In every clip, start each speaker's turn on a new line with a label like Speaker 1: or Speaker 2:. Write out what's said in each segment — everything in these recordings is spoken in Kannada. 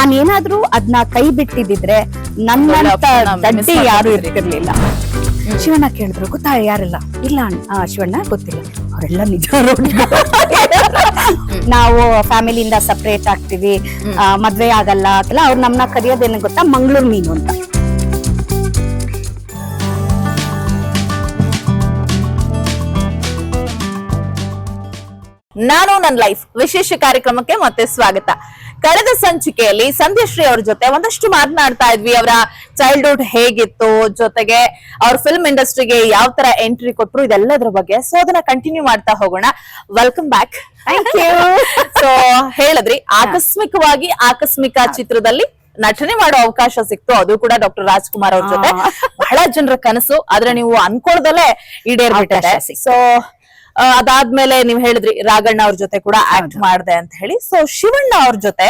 Speaker 1: ನಾನೇನಾದ್ರೂ ಅದನ್ನ ಕೈ ಬಿಟ್ಟಿದ್ರೆ ನನ್ನಂತ ದಡ್ಡಿ ಯಾರು. ಇರ್ತಿರ್ಲಿಲ್ಲ. ಶಿವಣ್ಣ ಕೇಳಿದ್ರು ಗೊತ್ತಾ ಯಾರೆಲ್ಲ? ಇಲ್ಲ ಶಿವಣ್ಣ ಗೊತ್ತಿಲ್ಲ. ಅವರೆಲ್ಲ ನಿಜ. ನಾವು ಫ್ಯಾಮಿಲಿಯಿಂದ ಸಪ್ರೇಟ್ ಆಗ್ತೀವಿ. ಮದ್ವೆ ಆಗಲ್ಲ ಅಂತೆಲ್ಲ ಅವ್ರು ನಮ್ಮನ್ನ ಕರೆಯೋದೇನು ಗೊತ್ತಾ? ಮಂಗಳೂರು ಮೀನು ಅಂತ.
Speaker 2: ನಾನು ನನ್ನ ಲೈಫ್ ವಿಶೇಷ ಕಾರ್ಯಕ್ರಮಕ್ಕೆ ಮತ್ತೆ ಸ್ವಾಗತ. ಕಳೆದ ಸಂಚಿಕೆಯಲ್ಲಿ ಸಂಧ್ಯಶ್ರೀ ಅವ್ರ ಜೊತೆ ಒಂದಷ್ಟು ಮಾತನಾಡ್ತಾ ಇದ್ವಿ. ಅವರ ಚೈಲ್ಡ್ಹುಡ್ ಹೇಗಿತ್ತು ಜೊತೆಗೆ ಅವ್ರ ಫಿಲ್ಮ್ ಇಂಡಸ್ಟ್ರಿಗೆ ಯಾವ ತರ ಎಂಟ್ರಿ ಕೊಟ್ರು ಇದೆಲ್ಲದ್ರ ಬಗ್ಗೆ. ಸೊ ಅದನ್ನ ಕಂಟಿನ್ಯೂ ಮಾಡ್ತಾ ಹೋಗೋಣ. ವೆಲ್ಕಮ್ ಬ್ಯಾಕ್ ಸೊ ಹೇಳಿದ್ರಿ ಆಕಸ್ಮಿಕವಾಗಿ ಆಕಸ್ಮಿಕ ಚಿತ್ರದಲ್ಲಿ ನಟನೆ ಮಾಡೋ ಅವಕಾಶ ಸಿಕ್ತು. ಅದು ಕೂಡ ಡಾಕ್ಟರ್ ರಾಜ್ಕುಮಾರ್ ಅವ್ರ ಜೊತೆ. ಬಹಳ ಜನರ ಕನಸು. ಆದ್ರೆ ನೀವು ಅನ್ಕೊಳ್ದಲ್ಲೇ ಈಡೇರ್ಬಿಟ್ಟಿದೆ. ಸೊ ಅದಾದ್ಮೇಲೆ ನೀವ್ ಹೇಳಿದ್ರಿ ರಾಘಣ್ಣ ಅವ್ರ ಜೊತೆ ಕೂಡ ಆಕ್ಟ್ ಮಾಡ್ದೆ ಅಂತ ಹೇಳಿ. ಸೊ ಶಿವಣ್ಣ ಅವ್ರ ಜೊತೆ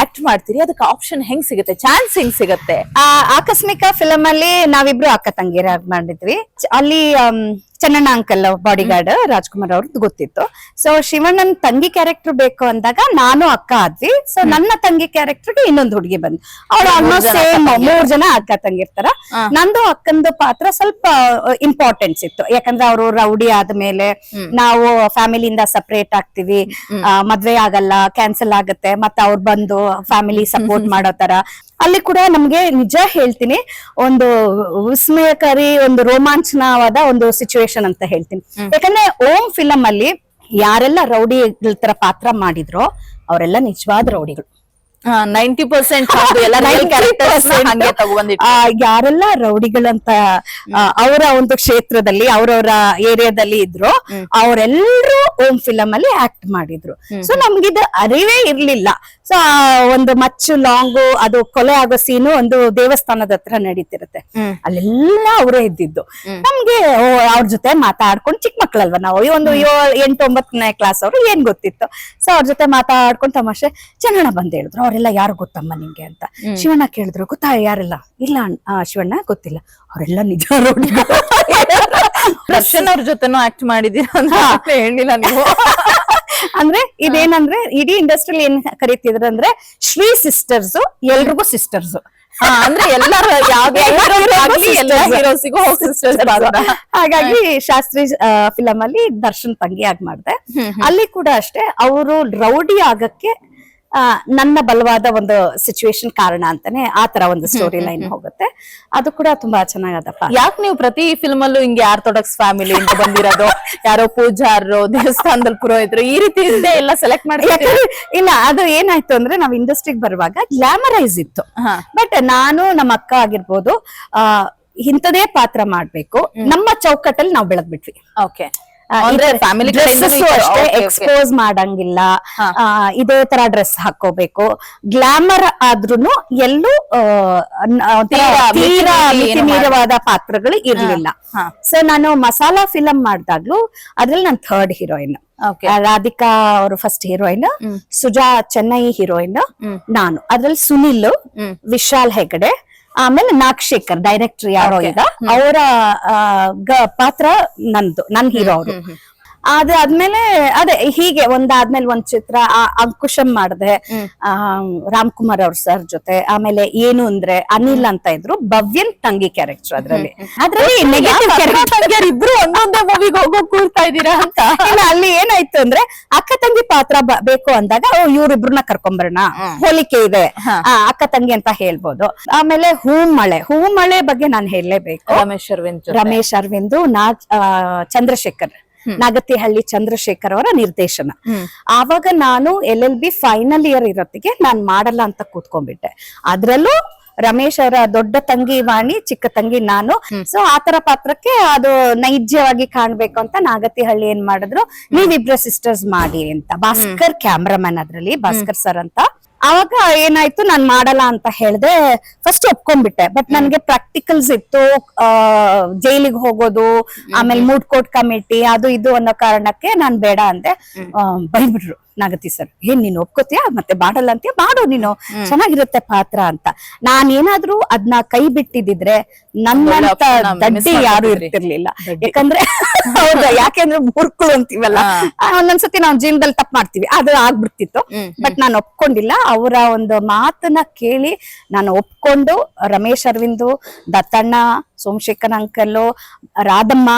Speaker 2: ಆಕ್ಟ್ ಮಾಡ್ತೀರಿ. ಅದಕ್ಕೆ ಆಪ್ಷನ್ ಹೆಂಗ್ ಸಿಗುತ್ತೆ? ಚಾನ್ಸ್ ಹೆಂಗ್ ಸಿಗುತ್ತೆ?
Speaker 1: ಆ ಆಕಸ್ಮಿಕ ಫಿಲಂ ಅಲ್ಲಿ ನಾವಿಬ್ರು ಅಕ್ಕ ತಂಗಿರ ಮಾಡಿದ್ವಿ. ಅಲ್ಲಿ Chennanna uncle body guard Rajkumar ಅವ್ರದ್ದು ಗೊತ್ತಿತ್ತು. ಸೊ ಶಿವಣ್ಣನ್ ತಂಗಿ ಕ್ಯಾರೆಕ್ಟರ್ ಬೇಕು ಅಂದಾಗ ನಾನು ಅಕ್ಕ ಆದ್ವಿ. ಸೊ ನನ್ನ ತಂಗಿ ಕ್ಯಾರೆಕ್ಟರ್ಗೆ ಇನ್ನೊಂದು ಹುಡುಗಿ ಬಂದ್ ಅವಳು
Speaker 2: ಮೂರ್
Speaker 1: ಆಲ್ಮೋಸ್ಟ್ ಸೇಮ್ ಮೂರ್ ಜನ ಅಕ್ಕ ತಂಗಿರ್ತಾರ. ನಂದು ಅಕ್ಕಂದು ಪಾತ್ರ ಸ್ವಲ್ಪ ಇಂಪಾರ್ಟೆನ್ಸ್ ಇತ್ತು. ಯಾಕಂದ್ರೆ ಅವರು ರೌಡಿ ಆದ್ಮೇಲೆ ನಾವು ಫ್ಯಾಮಿಲಿಯಿಂದ ಸಪರೇಟ್ ಆಗ್ತಿವಿ. ಮದ್ವೆ ಆಗಲ್ಲ ಕ್ಯಾನ್ಸಲ್ ಆಗತ್ತೆ. ಮತ್ತೆ ಅವ್ರು ಬಂದು ಫ್ಯಾಮಿಲಿ ಸಪೋರ್ಟ್ ಮಾಡೋ ತರ. ಅಲ್ಲಿ ಕೂಡ ನಮ್ಗೆ ನಿಜ ಹೇಳ್ತೀನಿ ಒಂದು ವಿಸ್ಮಯಕಾರಿ ಒಂದು ರೋಮಾಂಚನವಾದ ಒಂದು ಸಿಚುವೇಶನ್ ಅಂತ ಹೇಳ್ತೀನಿ. ಯಾಕಂದ್ರೆ ಓಂ ಫಿಲಂ ಅಲ್ಲಿ ಯಾರೆಲ್ಲ ರೌಡಿಗಳ ತರ ಪಾತ್ರ ಮಾಡಿದ್ರೋ ಅವರೆಲ್ಲ ನಿಜವಾದ ರೌಡಿಗಳು.
Speaker 2: ನೈಂಟಿ ಪರ್ಸೆಂಟ್
Speaker 1: ಯಾರೆಲ್ಲ ರೌಡಿಗಳಂತ ಅವರ ಒಂದು ಕ್ಷೇತ್ರದಲ್ಲಿ ಅವರವರ ಏರಿಯಾದಲ್ಲಿ ಇದ್ರು ಅವರೆಲ್ಲರೂ ಓಂ ಫಿಲಂ ಅಲ್ಲಿ ಆಕ್ಟ್ ಮಾಡಿದ್ರು ಸೊ ನಮ್ಗಿದ ಅರಿವೇ ಇರ್ಲಿಲ್ಲ. ಸೊ ಒಂದು ಮಚ್ಚು ಲಾಂಗು ಅದು ಕೊಲೆ ಆಗೋ ಸೀನು ಒಂದು ದೇವಸ್ಥಾನದ ಹತ್ರ ನಡೀತಿರುತ್ತೆ. ಅಲ್ಲೆಲ್ಲ ಅವರೇ ಇದ್ದಿದ್ದು. ನಮ್ಗೆ ಅವ್ರ ಜೊತೆ ಮಾತಾಡ್ಕೊಂಡು ಚಿಕ್ಕ ಮಕ್ಳಲ್ವಾ ನಾವು? ಈ ಒಂದು ಏಳು ಎಂಟು ಒಂಬತ್ತನೇ ಕ್ಲಾಸ್ ಅವರು ಏನ್ ಗೊತ್ತಿತ್ತು? ಸೊ ಅವ್ರ ಜೊತೆ ಮಾತಾಡ್ಕೊಂಡು ತಮಾಷೆ ಚೆನ್ನಣ್ಣ ಬಂದ್ ಹೇಳಿದ್ರು. ಅವರೆಲ್ಲ ಯಾರು ಗೊತ್ತಮ್ಮ ನಿಂಗೆ ಅಂತ? ಶಿವಣ್ಣ ಕೇಳಿದ್ರು ಗೊತ್ತಾ ಯಾರೆಲ್ಲ? ಇಲ್ಲ ಶಿವಣ್ಣ ಗೊತ್ತಿಲ್ಲ. ಅವರೆಲ್ಲ ನಿಜ
Speaker 2: ಅವ್ರ ಜೊತೆನೂ ಆಕ್ಟ್ ಮಾಡಿದೀರ ಅಂತ ಹೇಳಿಲ್ಲ ನೀವು?
Speaker 1: ಅಂದ್ರೆ ಇದೇನಂದ್ರೆ ಇಡೀ ಇಂಡಸ್ಟ್ರಿಯಲ್ಲಿ ಏನ್ ಕರೀತಿದ್ರು ಅಂದ್ರೆ ಶ್ರೀ ಸಿಸ್ಟರ್ಸ್ ಎಲ್ರಿಗೂ ಸಿಸ್ಟರ್ಸ್
Speaker 2: ಅಂದ್ರೆ ಎಲ್ಲರ
Speaker 1: ಹಾಗಾಗಿ ಶಾಸ್ತ್ರಿ ಫಿಲಂ ಅಲ್ಲಿ ದರ್ಶನ್ ತಂಗಿಯಾಗಿ ಮಾಡಿದೆ. ಅಲ್ಲಿ ಕೂಡ ಅಷ್ಟೇ ಅವರು ರೌಡಿ ಆಗಕ್ಕೆ ನನ್ನ ಬಲವಾದ ಒಂದು ಸಿಚುವೇಶನ್ ಕಾರಣ ಅಂತಾನೆ ಆ ತರ ಒಂದು ಸ್ಟೋರಿ ಲೈನ್ ಹೋಗುತ್ತೆ. ಅದು ಕೂಡ ತುಂಬಾ ಚೆನ್ನಾಗದಪ್ಪ.
Speaker 2: ಯಾಕೆ ನೀವು ಪ್ರತಿ ಫಿಲ್ಮ್ ಅಲ್ಲೂ ಹಿಂಗೆ ಆರ್ಥೋಡಾಕ್ಸ್ ಫ್ಯಾಮಿಲಿ ಅಂತ ಬಂದಿರೋದು? ಯಾರೋ ಪೂಜಾರರು ದೇವಸ್ಥಾನದಲ್ಲಿ ಪುರೋಹಿತರು ಈ ರೀತಿ ಇದೆ ಎಲ್ಲ ಸೆಲೆಕ್ಟ್ ಮಾಡ್ತೀರಾ
Speaker 1: ಇಲ್ಲ ಅದು ಏನಾಯ್ತು ಅಂದ್ರೆ ನಾವ್ ಇಂಡಸ್ಟ್ರಿಗೆ ಬರುವಾಗ ಗ್ಲಾಮರೈಸ್ ಇತ್ತು. ಬಟ್ ನಾನು ನಮ್ಮ ಅಕ್ಕ ಆಗಿರ್ಬೋದು ಆ ಇಂಥದೇ ಪಾತ್ರ ಮಾಡ್ಬೇಕು. ನಮ್ಮ ಚೌಕಟ್ಟಲ್ಲಿ ನಾವು ಬೆಳಗ್ಬಿಟ್ವಿ
Speaker 2: ಓಕೆ
Speaker 1: ಅಷ್ಟೇ ಎಕ್ಸ್ಪೋಸ್ ಮಾಡಂಗಿಲ್ಲ. ಇದೇ ತರ ಡ್ರೆಸ್ ಹಾಕೋಬೇಕು ಗ್ಲಾಮರ್ ಆದ್ರೂನು ಎಲ್ಲೂ
Speaker 2: ತೀರಾ
Speaker 1: ತೀರಾ
Speaker 2: ಮಿತಿ ಮೀರಿ
Speaker 1: ಮಿತಿಮೀರವಾದ ಪಾತ್ರಗಳು ಇರ್ಲಿಲ್ಲ. ಸೊ ನಾನು ಮಸಾಲಾ ಫಿಲಂ ಮಾಡ್ದಾಗ್ಲೂ ಅದ್ರಲ್ಲಿ ನಾನು ಥರ್ಡ್ ಹೀರೋಯಿನ್ ರಾಧಿಕಾ ಅವರು first heroine Suja Chennai heroine ನಾನು. ಅದ್ರಲ್ಲಿ ಸುನಿಲ್ ವಿಶಾಲ್ ಹೆಗಡೆ ಆಮೇಲೆ ನಾಗಶೇಖರ್ ಡೈರೆಕ್ಟರ್ ಯಾರೋ ಈಗ ಅವರ ಪಾತ್ರ ನಂದು ನನ್ ಹೀರೋ ಅವರು. ಅದಾದ್ಮೇಲೆ ಅದೇ ಹೀಗೆ ಒಂದಾದ್ಮೇಲೆ ಒಂದ್ ಚಿತ್ರ ಅಂಕುಶಂ ಮಾಡಿದೆ. ರಾಮ್ಕುಮಾರ್ ಅವ್ರ ಸರ್ ಜೊತೆ. ಆಮೇಲೆ ಏನು ಅಂದ್ರೆ ಅನಿಲ್ ಅಂತ ಇದ್ರು ಭವ್ಯನ್ ತಂಗಿ ಕ್ಯಾರೆಕ್ಟರ್ ಅದ್ರಲ್ಲಿ.
Speaker 2: ಇಬ್ರು ಒಂದೊಂದೇ ಮೂವಿಗೆ ಹೋಗೋ ಕೂರ್ತಾ ಇದೀರಾ ಅಂತ.
Speaker 1: ಅಲ್ಲಿ ಏನಾಯ್ತು ಅಂದ್ರೆ ಅಕ್ಕ ತಂಗಿ ಪಾತ್ರ ಬೇಕು ಅಂದಾಗ ಇವ್ರಿಬ್ರನ್ನ ಕರ್ಕೊಂಬರೋಣ. ಹೋಲಿಕೆ ಇದೆ. ಅಕ್ಕ ತಂಗಿ ಅಂತ ಹೇಳ್ಬೋದು. ಆಮೇಲೆ ಹೂ ಮಳೆ ಹೂ ಮಳೆ ಬಗ್ಗೆ ನಾನು ಹೇಳಲೇಬೇಕು.
Speaker 2: ರಮೇಶ್ ಅರವಿಂದ್
Speaker 1: ರಮೇಶ್ ಅರವಿಂದ್ ನಾಗ್ ಚಂದ್ರಶೇಖರ್. ನಾಗತಿಹಳ್ಳಿ ಚಂದ್ರಶೇಖರ್ ಅವರ ನಿರ್ದೇಶನ. ಆವಾಗ ನಾನು L L B final year ಇರೋತ್ತಿಗೆ ನಾನ್ ಮಾಡಲ್ಲ ಅಂತ ಕೂತ್ಕೊಂಡ್ಬಿಟ್ಟೆ. ಅದ್ರಲ್ಲೂ ರಮೇಶ್ ಅವರ ದೊಡ್ಡ ತಂಗಿ ವಾಣಿ ಚಿಕ್ಕ ತಂಗಿ ನಾನು. ಸೊ ಆತರ ಪಾತ್ರಕ್ಕೆ ಅದು ನೈಜ್ಯವಾಗಿ ಕಾಣ್ಬೇಕು ಅಂತ ನಾಗತಿಹಳ್ಳಿ ಏನ್ ಮಾಡಿದ್ರು ನೀವಿಬ್ರ ಸಿಸ್ಟರ್ಸ್ ಮಾಡಿ ಅಂತ. ಭಾಸ್ಕರ್ ಕ್ಯಾಮ್ರಾಮನ್ ಅದ್ರಲ್ಲಿ ಭಾಸ್ಕರ್ ಸರ್ ಅಂತ. ಅವಾಗ ಏನಾಯ್ತು ನಾನ್ ಮಾಡಲ್ಲ ಅಂತ ಹೇಳ್ದೆ ಫಸ್ಟ್ ಒಪ್ಕೊಂಡ್ಬಿಟ್ಟೆ. ಬಟ್ ನನ್ಗೆ ಪ್ರಾಕ್ಟಿಕಲ್ಸ್ ಇತ್ತು ಜೈಲಿಗೆ ಹೋಗೋದು ಆಮೇಲೆ ಮೂಡ್ ಕೋರ್ಟ್ ಕಮಿಟಿ ಅದು ಇದು ಅನ್ನೋ ಕಾರಣಕ್ಕೆ ನಾನ್ ಬೇಡ ಅಂದೆ. ಆ, ಬೈದ್ಬಿಟ್ರು. ನಾಗತಿ ಸರ್ ಏನ್ ನೀನು ಒಪ್ಕೋತೀಯಾ? ಮತ್ತೆ ಮಾಡಲ್ಲ ಅಂತ ಮಾಡು ನೀನು. ಚೆನ್ನಾಗಿರುತ್ತೆ ಪಾತ್ರ ಅಂತ. ನಾನ್ ಏನಾದ್ರೂ ಅದ್ನ ಕೈ ಬಿಟ್ಟಿದ್ರೆ ನನ್ನಂತ ದಡ್ಡಿ ಯಾರು ಇರ್ತಿರ್ಲಿಲ್ಲ. ಯಾಕಂದ್ರೆ ಹೌದಾ? ಯಾಕೆಂದ್ರೆ ಮೂರ್ಕಳು ಅಂತೀವಲ್ಲ? ಒಂದೊಂದ್ಸತಿ ನಾವು ಜೀವನದಲ್ಲಿ ತಪ್ಪು ಮಾಡ್ತೀವಿ. ಅದು ಆಗ್ಬಿಡ್ತಿತ್ತು. ಬಟ್ ನಾನು ಒಪ್ಕೊಂಡಿಲ್ಲ. ಅವರ ಒಂದು ಮಾತನ್ನ ಕೇಳಿ ನಾನು ಒಪ್ಕೊಂಡು ರಮೇಶ್ ಅರವಿಂದು ದತ್ತಣ್ಣ ಸೋಮಶೇಖರ್ ಅಂಕಲ್ ರಾಧಮ್ಮ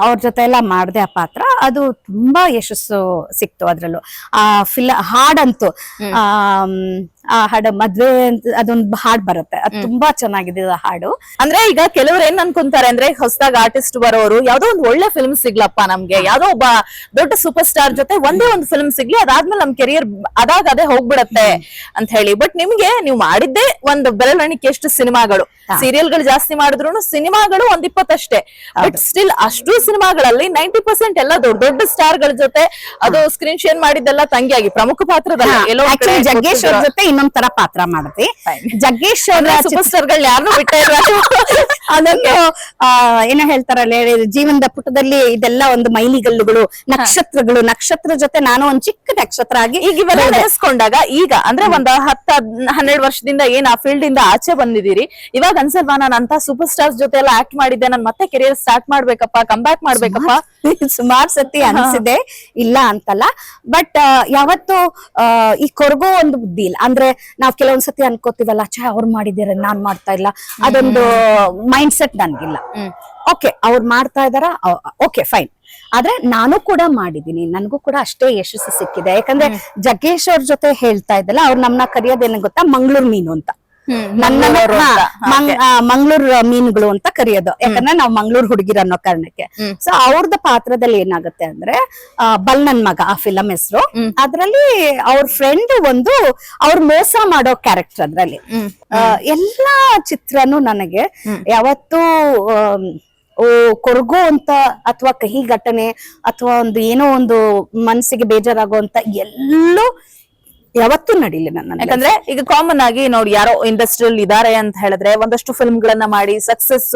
Speaker 1: ಅವ್ರ ಜೊತೆ ಎಲ್ಲ ಮಾಡಿದೆ ಆ ಪಾತ್ರ. ಅದು ತುಂಬಾ ಯಶಸ್ಸು ಸಿಕ್ತು ಅದ್ರಲ್ಲೂ. ಆ ಫಿಲ್ ಹಾಡಂತೂ. ಆಮ್, ಆ ಹಾಡು ಮದ್ವೆ ಅಂತ ಅದೊಂದು ಹಾಡ್ ಬರುತ್ತೆ. ಅದು ತುಂಬಾ ಚೆನ್ನಾಗಿದೆ ಆ ಹಾಡು.
Speaker 2: ಅಂದ್ರೆ ಈಗ ಕೆಲವ್ರು ಏನ್ ಅನ್ಕೊಂತಾರೆ ಅಂದ್ರೆ ಹೊಸದಾಗ ಆರ್ಟಿಸ್ಟ್ ಬರೋರು ಯಾವ್ದೋ ಒಂದ್ ಒಳ್ಳೆ ಫಿಲ್ಮ್ ಸಿಗ್ಲಪ್ಪ ನಮ್ಗೆ. ಯಾವ್ದೋ ಒಬ್ಬ ದೊಡ್ಡ ಸೂಪರ್ ಸ್ಟಾರ್ ಜೊತೆ ಒಂದೇ ಒಂದು ಫಿಲ್ಮ್ ಸಿಗ್ಲಿ ಅದಾದ್ಮೇಲೆ ನಮ್ ಕೆರಿಯರ್ ಅದಾಗ ಅದೇ ಹೋಗ್ಬಿಡತ್ತೆ ಅಂತ ಹೇಳಿ. ಬಟ್ ನಿಮ್ಗೆ ನೀವು ಮಾಡಿದ್ದೇ ಒಂದು ಬೆರಳಿಕೆ ಎಷ್ಟು ಸಿನಿಮಾಗಳು. ಸೀರಿಯಲ್ಗಳು ಜಾಸ್ತಿ ಮಾಡಿದ್ರು ಸಿನಿಮಾಗಳು ಒಂದ್ ಇಪ್ಪತ್ತಷ್ಟೇ. ಬಟ್ ಸ್ಟಿಲ್ ಅಷ್ಟು ಸಿನಿಮಾಗಳಲ್ಲಿ ನೈಂಟಿ ಪರ್ಸೆಂಟ್ ಎಲ್ಲ ದೊಡ್ಡ ದೊಡ್ಡ ಸ್ಟಾರ್ಗಳ ಜೊತೆ ಅದು ಸ್ಕ್ರೀನ್ ಶೇರ್ ಮಾಡಿದ್ದೆಲ್ಲ ತಂಗಿಯಾಗಿ ಪ್ರಮುಖ ಪಾತ್ರದಲ್ಲಿ ಎಲ್ಲೋ
Speaker 1: ಜಗ್ಗೇಶ್ ಜೊತೆ ಇನ್ನೊಂದ್ ತರ ಪಾತ್ರ ಮಾಡಿದ್ವಿ ಜಗ್ಗೇಶ್ ಅವ್ರ
Speaker 2: ಸೂಪರ್ ಸ್ಟಾರ್ಗಳು ಯಾರನ್ನೂ ಬಿಟ್ಟೇ
Speaker 1: ಅದೊಂದು ಆ, ಏನೋ ಹೇಳ್ತಾರಲ್ಲ ಹೇಳಿ, ಜೀವನದ ಪುಟದಲ್ಲಿ ಇದೆಲ್ಲ ಒಂದು ಮೈಲಿಗಲ್ಲುಗಳು ನಕ್ಷತ್ರಗಳು. ನಕ್ಷತ್ರ ಜೊತೆ ನಾನು ಒಂದ್ ಚಿಕ್ಕ ನಕ್ಷತ್ರ ಆಗಿ
Speaker 2: ಈಗ ಇವೆಲ್ಲ ನೆನೆಸ್ಕೊಂಡಾಗ ಈಗ ಅಂದ್ರೆ ಒಂದ್ ಹತ್ತ ಹನ್ನೆರಡು ವರ್ಷದಿಂದ ಏನ್ ಆ ಫೀಲ್ಡ್ ಇಂದ ಆಚೆ ಬಂದಿದ್ದೀರಿ. ಇವಾಗ ಅನ್ಸಲ್ವಾ ನಾನು ಅಂತ ಸೂಪರ್ ಸ್ಟಾರ್ಸ್ ಜೊತೆ ಎಲ್ಲ ಆಕ್ಟ್ ಮಾಡಿದ್ದೆ. ನಾನು ಮತ್ತೆ ಕೆರಿಯರ್ ಸ್ಟಾರ್ಟ್ ಮಾಡ್ಬೇಕಪ್ಪ ಕಮ್ ಬ್ಯಾಕ್ ಮಾಡ್ಬೇಕಪ್ಪ.
Speaker 1: ಸುಮಾರು ಸತಿ ಅನ್ಸಿದೆ. ಇಲ್ಲ ಅಂತಲ್ಲ. ಬಟ್ ಯಾವತ್ತು ಈ ಕೊರಗೋ ಒಂದು ಬುದ್ಧಿ ಇಲ್ಲ. ಅಂದ್ರೆ ನಾವ್ ಕೆಲವೊಂದ್ಸತಿ ಅನ್ಕೋತೀವಲ್ಲ ಛಾ ಅವ್ರು ಮಾಡಿದಿರ ನಾನ್ ಮಾಡ್ತಾ ಇಲ್ಲ. ಅದೊಂದು ಮೈಂಡ್ ಸೆಟ್ ನನ್ಗಿಲ್ಲ ಓಕೆ ಅವ್ರು ಮಾಡ್ತಾ ಇದಾರ ಓಕೆ ಫೈನ್. ಆದ್ರೆ ನಾನು ಕೂಡ ಮಾಡಿದೀನಿ. ನನಗೂ ಕೂಡ ಅಷ್ಟೇ ಯಶಸ್ಸು ಸಿಕ್ಕಿದೆ. ಯಾಕಂದ್ರೆ ಜಗ್ಗೇಶ್ ಅವ್ರ ಜೊತೆ ಹೇಳ್ತಾ ಇದ್ದಲ್ಲ ಅವ್ರು ನಮ್ನ ಕರೆಯೋದೇನ ಗೊತ್ತಾ? ಮಂಗಳೂರು ಮೀನು ಅಂತ.
Speaker 2: ಮಂಗಳೂರು
Speaker 1: ಮೀನುಗಳು ಅಂತ. ಕರೆಯೋದು. ಯಾಕಂದ್ರೆ ನಾವು ಮಂಗ್ಳೂರ್ ಹುಡುಗಿರ ಅನ್ನೋ ಕಾರಣಕ್ಕೆ. ಸೊ ಅವ್ರದ ಪಾತ್ರದಲ್ಲಿ ಏನಾಗುತ್ತೆ ಅಂದ್ರೆ ಬಲ್ ನನ್ ಮಗ ಆ ಫಿಲಂ ಹೆಸರು. ಅದ್ರಲ್ಲಿ ಅವ್ರ ಫ್ರೆಂಡ್ ಒಂದು ಅವ್ರ ಮೋಸ ಮಾಡೋ ಕ್ಯಾರೆಕ್ಟರ್ ಅದ್ರಲ್ಲಿ. ಎಲ್ಲಾ ಚಿತ್ರನು ನನಗೆ ಯಾವತ್ತೂ ಕೊರಗೋ ಅಂತ ಅಥವಾ ಕಹಿ ಘಟನೆ ಅಥವಾ ಒಂದು ಏನೋ ಒಂದು ಮನಸ್ಸಿಗೆ ಬೇಜಾರಾಗುವಂತ ಎಲ್ಲೂ ಯಾವತ್ತೂ ನಡೀಲಿ ನನ್ನ
Speaker 2: ಯಾಕಂದ್ರೆ ಈಗ ಕಾಮನ್ ಆಗಿ ನೋಡಿ ಯಾರೋ ಇಂಡಸ್ಟ್ರಿಯಲ್ ಇದಾರೆ ಅಂತ ಹೇಳಿದ್ರೆ ಒಂದಷ್ಟು ಫಿಲ್ಮ್ ಗಳನ್ನ ಮಾಡಿ ಸಕ್ಸಸ್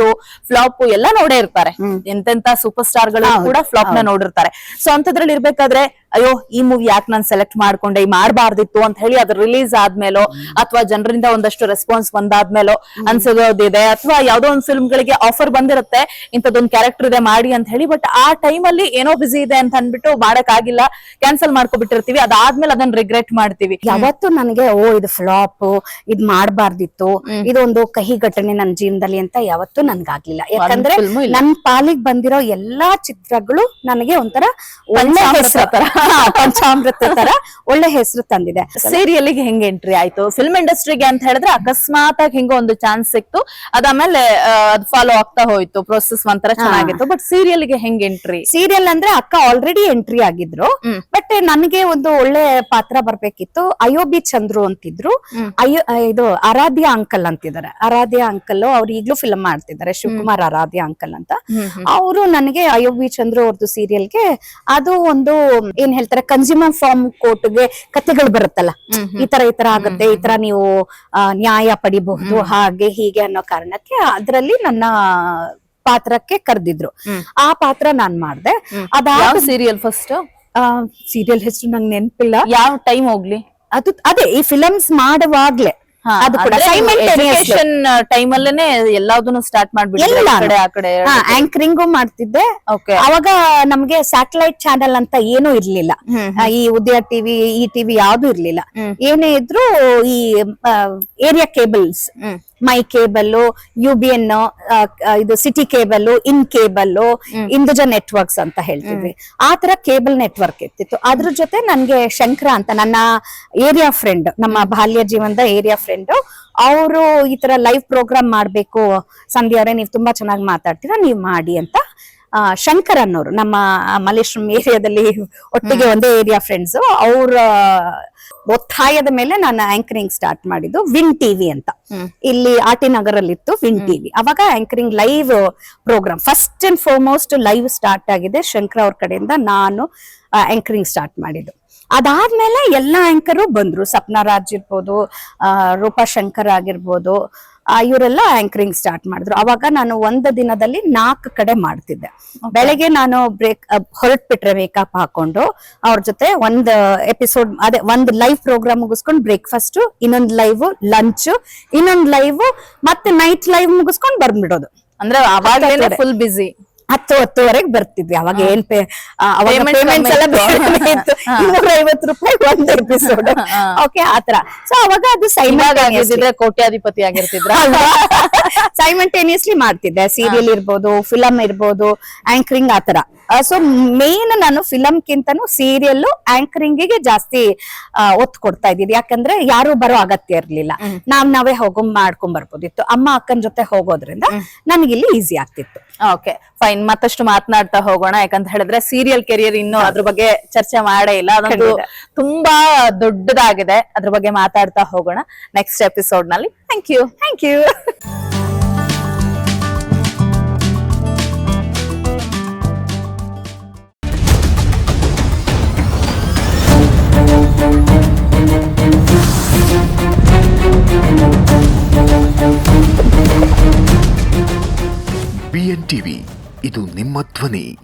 Speaker 2: ಫ್ಲಾಪ್ ಎಲ್ಲ ನೋಡೇ ಇರ್ತಾರೆ. ಎಂತೆಂತ ಸೂಪರ್ ಸ್ಟಾರ್ಗಳು ಕೂಡ ಫ್ಲಾಪ್ನ ನೋಡಿರ್ತಾರೆ. ಸೊ ಅಂತದ್ರಲ್ಲಿ ಇರ್ಬೇಕಾದ್ರೆ ಅಯ್ಯೋ ಈ ಮೂವಿ ಯಾಕೆ ನಾನು ಸೆಲೆಕ್ಟ್ ಮಾಡ್ಕೊಂಡೆ ಈ ಮಾಡಬಾರ್ದಿತ್ತು ಅಂತ ಹೇಳಿ ಅದು ರಿಲೀಸ್ ಆದ್ಮೇಲೋ ಅಥವಾ ಜನರಿಂದ ಒಂದಷ್ಟು ರೆಸ್ಪಾನ್ಸ್ ಬಂದಾದ್ಮೇಲೋ ಅನ್ಸೋದಿದೆ ಅಥವಾ ಯಾವ್ದೋ ಒಂದ್ ಫಿಲ್ಮ್ ಗಳಿಗೆ ಆಫರ್ ಬಂದಿರುತ್ತೆ ಇಂಥದ್ದೊಂದು ಕ್ಯಾರೆಕ್ಟರ್ ಇದೆ ಮಾಡಿ ಅಂತ ಹೇಳಿ ಬಟ್ ಆ ಟೈಮ್ ಅಲ್ಲಿ ಏನೋ ಬಿಸಿ ಇದೆ ಅಂತ ಅನ್ಬಿಟ್ಟು ಮಾಡಕ್ ಆಗಿಲ್ಲ ಕ್ಯಾನ್ಸಲ್ ಮಾಡ್ಕೊಬಿಟ್ಟಿರ್ತೀವಿ. ಅದಾದ್ಮೇಲೆ ಅದನ್ನ ರಿಗ್ರೆಟ್ ಮಾಡ್ತೀವಿ.
Speaker 1: ಯಾವತ್ತು ನನಗೆ ಓ ಇದು ಫ್ಲಾಪ್ ಇದ್ ಮಾಡಬಾರ್ದಿತ್ತು ಇದೊಂದು ಕಹಿ ಘಟನೆ ನನ್ನ ಜೀವನದಲ್ಲಿ ಅಂತ ಯಾವತ್ತು ನನ್ಗಾಗ್ಲಿಲ್ಲ. ಯಾಕಂದ್ರೆ. ನನ್ ಪಾಲಿಗೆ ಬಂದಿರೋ ಎಲ್ಲಾ ಚಿತ್ರಗಳು ನನಗೆ ಒಂಥರ ಒಳ್ಳೆ
Speaker 2: ಪಂಚಾಮೃತ
Speaker 1: ಹೆಸರು ಪಂಚಾಮೃತ ತರ ಒಳ್ಳೆ ಹೆಸರು ತಂದಿದೆ.
Speaker 2: ಸೀರಿಯಲ್ಗೆ ಹೆಂಗ್ ಎಂಟ್ರಿ ಆಯ್ತು? ಫಿಲ್ಮ್ ಇಂಡಸ್ಟ್ರಿಗೆ ಅಂತ ಹೇಳಿದ್ರೆ ಅಕಸ್ಮಾತ್ ಆಗಿ ಹೆಂಗೋ ಒಂದು ಚಾನ್ಸ್ ಸಿಕ್ತು. ಅದಾದ್ಮೇಲೆ ಅದ್ ಫಾಲೋ ಆಗ್ತಾ ಹೋಯ್ತು. ಪ್ರೊಸೆಸ್ ಒಂಥರ ಚೆನ್ನಾಗಿತ್ತು. ಬಟ್ ಸೀರಿಯಲ್ಗೆ ಹೆಂಗ್ ಎಂಟ್ರಿ?
Speaker 1: ಸೀರಿಯಲ್ ಅಂದ್ರೆ ಅಕ್ಕ ಆಲ್ರೆಡಿ ಎಂಟ್ರಿ ಆಗಿದ್ರು. ಬಟ್ ನನಗೆ ಒಂದು ಒಳ್ಳೆ ಪಾತ್ರ ಬರ್ಬೇಕಿತ್ತು. ಅಯೋಬಿ ಚಂದ್ರು ಅಂತಿದ್ರು. ಅಯ್ಯೋ ಇದು ಆರಾಧ್ಯ ಅಂಕಲ್ ಅಂತಿದ್ದಾರೆ. ಆರಾಧ್ಯ ಅಂಕಲ್ ಅವ್ರು ಈಗ್ಲೂ ಫಿಲ್ಮ್ ಮಾಡ್ತಿದ್ದಾರೆ ಶಿವಕುಮಾರ್ ಆರಾಧ್ಯ ಅಂಕಲ್ ಅಂತ. ಅವರು ನನಗೆ ಅಯೋಬಿ ಚಂದ್ರು ಅವ್ರದ್ದು ಸೀರಿಯಲ್ಗೆ ಅದು ಒಂದು ಏನ್ ಹೇಳ್ತಾರೆ ಕನ್ಸ್ಯೂಮರ್ ಫಾರ್ಮ್ ಕೋರ್ಟ್ಗೆ ಕಥೆಗಳು ಬರುತ್ತಲ್ಲ. ಈ ತರ ಈ ತರ ಆಗುತ್ತೆ ಈ ತರ ನೀವು ನ್ಯಾಯ ಪಡಿಬಹುದು ಹಾಗೆ ಹೀಗೆ ಅನ್ನೋ ಕಾರಣಕ್ಕೆ ಅದ್ರಲ್ಲಿ ನನ್ನ ಪಾತ್ರಕ್ಕೆ ಕರೆದಿದ್ರು. ಆ ಪಾತ್ರ ನಾನ್ ಮಾಡ್ದೆ. ಅದಾದ
Speaker 2: ಸೀರಿಯಲ್ ಫಸ್ಟ್
Speaker 1: ಸೀರಿಯಲ್ ಹೆಸರು ನಂಗೆ ನೆನಪಿಲ್ಲ.
Speaker 2: ಯಾವ ಟೈಮ್ ಹೋಗ್ಲಿ?
Speaker 1: ಅದು ಅದೇ ಈ ಫಿಲಮ್ಸ್ ಮಾಡುವಾಗ್ಲೇ. ಅದು ಕೂಡ
Speaker 2: ಟೈಮ್ ಅಲ್ಲೇನೆ ಎಲ್ಲಾದನ್ನು ಸ್ಟಾರ್ಟ್ ಮಾಡ್ಬಿಟ್ಟು
Speaker 1: ಆಂಕರಿಂಗು ಮಾಡ್ತಿದ್ದೆ. ಅವಾಗ ನಮ್ಗೆ ಸ್ಯಾಟಲೈಟ್ ಚಾನೆಲ್ ಅಂತ ಏನು ಇರ್ಲಿಲ್ಲ. ಈ ಉದಯ ಟಿವಿ ಈ ಟಿವಿ ಯಾವ್ದು ಇರ್ಲಿಲ್ಲ. ಏನೇ ಇದ್ರು ಈ area cables my cable U B N ಇದು city cable in cable Hinduja networks ಅಂತ ಹೇಳ್ತಿದ್ವಿ. ಆ ತರ ಕೇಬಲ್ ನೆಟ್ವರ್ಕ್ ಇರ್ತಿತ್ತು. ಅದ್ರ ಜೊತೆ ನನ್ಗೆ ಶಂಕರ ಅಂತ ನನ್ನ ಏರಿಯಾ ಫ್ರೆಂಡ್ ನಮ್ಮ ಬಾಲ್ಯ ಜೀವನದ ಏರಿಯಾ ಫ್ರೆಂಡ್ ಅವರು ಈ ತರ ಲೈವ್ ಪ್ರೋಗ್ರಾಮ್ ಮಾಡ್ಬೇಕು. ಸಂಧ್ಯಾ ಅವರೇ ನೀವು ತುಂಬಾ ಚೆನ್ನಾಗಿ ಮಾತಾಡ್ತೀರಾ ನೀವು ಮಾಡಿ ಅಂತ ಶಂಕರ್ ಅನ್ನೋರು ನಮ್ಮ ಮಲ್ಲೇಶ್ವರಂ ಏರಿಯಾದಲ್ಲಿ ಒಟ್ಟಿಗೆ ಒಂದೇ ಏರಿಯಾ ಫ್ರೆಂಡ್ಸ್ ಅವ್ರ ಒತ್ತಾಯದ ಮೇಲೆ ನಾನು ಆಂಕರಿಂಗ್ ಸ್ಟಾರ್ಟ್ ಮಾಡಿದ್ದು ವಿನ್ ಟಿವಿ ಅಂತ. ಇಲ್ಲಿ ಆಟಿ ನಗರಲ್ಲಿ ಇತ್ತು ವಿನ್ ಟಿವಿ ಅವಾಗ anchoring live programme first and foremost live start ಆಗಿದೆ. ಶಂಕರ್ ಅವ್ರ ಕಡೆಯಿಂದ ನಾನು ಆಂಕರಿಂಗ್ ಸ್ಟಾರ್ಟ್ ಮಾಡಿದ್ದು. ಅದಾದ್ಮೇಲೆ ಎಲ್ಲಾ ಆಂಕರು ಬಂದ್ರು. ಸಪ್ನಾ ರಾಜ್ ಇರ್ಬೋದು ಆ, ರೂಪಾ ಶಂಕರ್ ಆಗಿರ್ಬೋದು ಇವರೆಲ್ಲ ಆಂಕರಿಂಗ್ ಸ್ಟಾರ್ಟ್ ಮಾಡಿದ್ರು. ಅವಾಗ ನಾನು ಒಂದು ದಿನದಲ್ಲಿ ನಾಲ್ಕು ಕಡೆ ಮಾಡ್ತಿದ್ದೆ. ಬೆಳಗ್ಗೆ ನಾನು ಬ್ರೇಕ್ ಹೊರಟ್ಬಿಟ್ರೆ ಮೇಕಪ್ ಹಾಕೊಂಡು ಅವ್ರ ಜೊತೆ ಒಂದ್ ಎಪಿಸೋಡ್ ಅದೇ ಒಂದ್ ಲೈವ್ ಪ್ರೋಗ್ರಾಮ್ ಮುಗಿಸ್ಕೊಂಡು ಬ್ರೇಕ್ಫಾಸ್ಟ್ ಇನ್ನೊಂದ್ ಲೈವ್ ಲಂಚ್ ಇನ್ನೊಂದ್ ಲೈವ್ ಮತ್ತೆ ನೈಟ್ ಲೈವ್ ಮುಗಿಸ್ಕೊಂಡು ಬಂದ್ಬಿಡೋದು.
Speaker 2: ಅಂದ್ರೆ ಅವಾಗಲೇ ಫುಲ್ ಬಿಸಿ
Speaker 1: ಹತ್ತು ಹತ್ತುವರೆಗೆ ಬರ್ತಿದ್ವಿ. ಅವಾಗ ಏನ್ ಪೇ ಅವಾಗ ಪೇಮೆಂಟ್ಸ್ ಎಲ್ಲ. ಬೇರೆ ಇತ್ತು. ಇನ್ನೂರ ಐವತ್ತು ರೂಪಾಯಿ ಒಂದ್ ಎಪಿಸೋಡ್ ಓಕೆ ಆತರ ಸೊ ಅವಾಗ ಅದು
Speaker 2: ಸೈನ್ ಕೋಟ್ಯಾಧಿಪತಿ ಆಗಿರ್ತಿದ್ರ?
Speaker 1: ಸೈಮಲ್ಟೇನಿಯಸ್ಲಿ ಮಾಡ್ತಿದ್ದೆ. ಸೀರಿಯಲ್ ಇರ್ಬೋದು ಫಿಲಂ ಇರ್ಬೋದು ಆಂಕರಿಂಗ್ ಆತರ ಸೊ ಮೇನ್ ನಾನು ಫಿಲಂ ಕಿಂತನೂ ಸೀರಿಯಲ್ ಆಂಕರಿಂಗ್ಗೆ ಜಾಸ್ತಿ ಒತ್ತು ಕೊಡ್ತಾ ಇದ್ದೀನಿ ಯಾಕಂದ್ರೆ ಯಾರು ಬರೋ ಅಗತ್ಯ ಇರ್ಲಿಲ್ಲ. ನಾವ್ ನಾವೇ ಹೋಗೋ ಮಾಡ್ಕೊಂಡ್ ಬರ್ಬೋದಿತ್ತು. ಅಮ್ಮ ಅಕ್ಕನ ಜೊತೆ ಹೋಗೋದ್ರಿಂದ ನನಗಿಲ್ಲಿ ಈಸಿ ಆಗ್ತಿತ್ತು.
Speaker 2: ಓಕೆ ಫೈನ್ ಮತ್ತಷ್ಟು ಮಾತನಾಡ್ತಾ ಹೋಗೋಣ. ಯಾಕಂತ ಹೇಳಿದ್ರೆ ಸೀರಿಯಲ್ ಕೆರಿಯರ್ ಇನ್ನು ಅದ್ರ ಬಗ್ಗೆ ಚರ್ಚೆ ಮಾಡೇ ಇಲ್ಲ. ಅದೊಂದು ತುಂಬಾ ದೊಡ್ಡದಾಗಿದೆ. ಅದ್ರ ಬಗ್ಗೆ ಮಾತಾಡ್ತಾ ಹೋಗೋಣ. ನೆಕ್ಸ್ಟ್ ಎಪಿಸೋಡ್ನಲ್ಲಿ. ಥ್ಯಾಂಕ್ ಯು
Speaker 1: ಥ್ಯಾಂಕ್ ಯು
Speaker 3: ಇದು ನಿಮ್ಮ ಧ್ವನಿ.